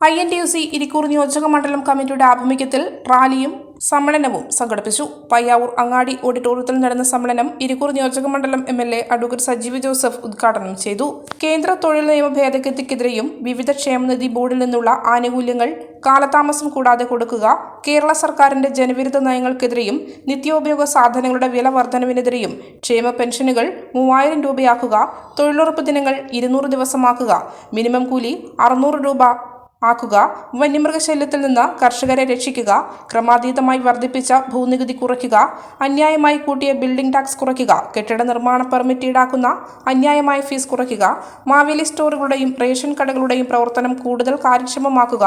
I N T U C Irikkur നിയോജക മണ്ഡലം കമ്മിറ്റിയുടെ ആഭിമുഖ്യത്തിൽ റാലിയും സമ്മേളനവും സംഘടിപ്പിച്ചു. പയ്യാവൂർ അങ്ങാടി ഓഡിറ്റോറിയത്തിൽ നടന്ന സമ്മേളനം ഇരിക്കൂർ നിയോജക മണ്ഡലം M L A advocate Sajeev Joseph ഉദ്ഘാടനം ചെയ്തു. കേന്ദ്ര തൊഴിൽ നിയമ ഭേദഗതിക്കെതിരെയും വിവിധ ക്ഷേമനിധി ബോർഡിൽ നിന്നുള്ള ആനുകൂല്യങ്ങൾ കാലതാമസം കൂടാതെ കൊടുക്കുക കേരള സർക്കാരിന്റെ ജനവിരുദ്ധ നയങ്ങൾക്കെതിരെയും നിത്യോപയോഗ സാധനങ്ങളുടെ വില വർധനവിനെതിരെയും ക്ഷേമ പെൻഷനുകൾ മൂവായിരം രൂപയാക്കുക തൊഴിലുറപ്പ് ദിനങ്ങൾ ഇരുന്നൂറ് ദിവസമാക്കുക മിനിമം കൂലി അറുന്നൂറ് രൂപ ആക്കുക വന്യമൃഗശല്യത്തിൽ നിന്ന് കർഷകരെ രക്ഷിക്കുക ക്രമാതീതമായി വർദ്ധിപ്പിച്ച ഭൂനികുതി കുറയ്ക്കുക അന്യായമായി കൂട്ടിയ ബിൽഡിംഗ് ടാക്സ് കുറയ്ക്കുക കെട്ടിട നിർമ്മാണ പെർമിറ്റ് ഈടാക്കുന്ന അന്യായമായ ഫീസ് കുറയ്ക്കുക മാവേലി സ്റ്റോറുകളുടെയും റേഷൻ കടകളുടെയും പ്രവർത്തനം കൂടുതൽ കാര്യക്ഷമമാക്കുക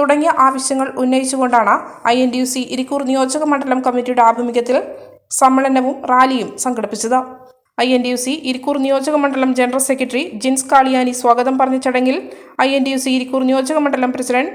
തുടങ്ങിയ ആവശ്യങ്ങൾ ഉന്നയിച്ചുകൊണ്ടാണ് I N D U C Irikkur നിയോജക മണ്ഡലം കമ്മിറ്റിയുടെ ആഭിമുഖ്യത്തിൽ സമ്മേളനവും റാലിയും സംഘടിപ്പിച്ചത്. I N D U C Irikkur നിയോജക മണ്ഡലം ജനറൽ സെക്രട്ടറി ജിൻസ് കാളിയാനി സ്വാഗതം പറഞ്ഞ ചടങ്ങിൽ I N D U C Irikkur നിയോജക മണ്ഡലം പ്രസിഡന്റ്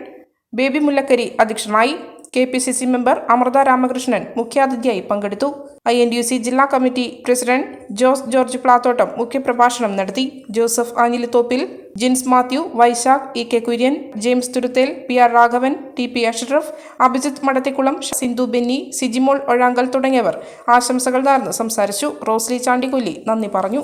ബേബി മുല്ലക്കരി അധ്യക്ഷനായി K P C C member Amritha Ramakrishnan മുഖ്യാതിഥിയായി പങ്കെടുത്തു. ഐ എൻ യു സി ജില്ലാ കമ്മിറ്റി പ്രസിഡന്റ് ജോസ് ജോർജ് പ്ലാത്തോട്ടം മുഖ്യപ്രഭാഷണം നടത്തി. Joseph Anjilithoppil Jins Mathew Vaishakh E K Kurian James Thurutheal P R Raghavan T P Ashraf Abhijith Madathikulam Sindhu Benny Sijimol Ozhankal തുടങ്ങിയവർ ആശംസകൾ നേർന്ന് സംസാരിച്ചു. റോസ്ലി ചാണ്ടിക്കൊല്ലി നന്ദി പറഞ്ഞു.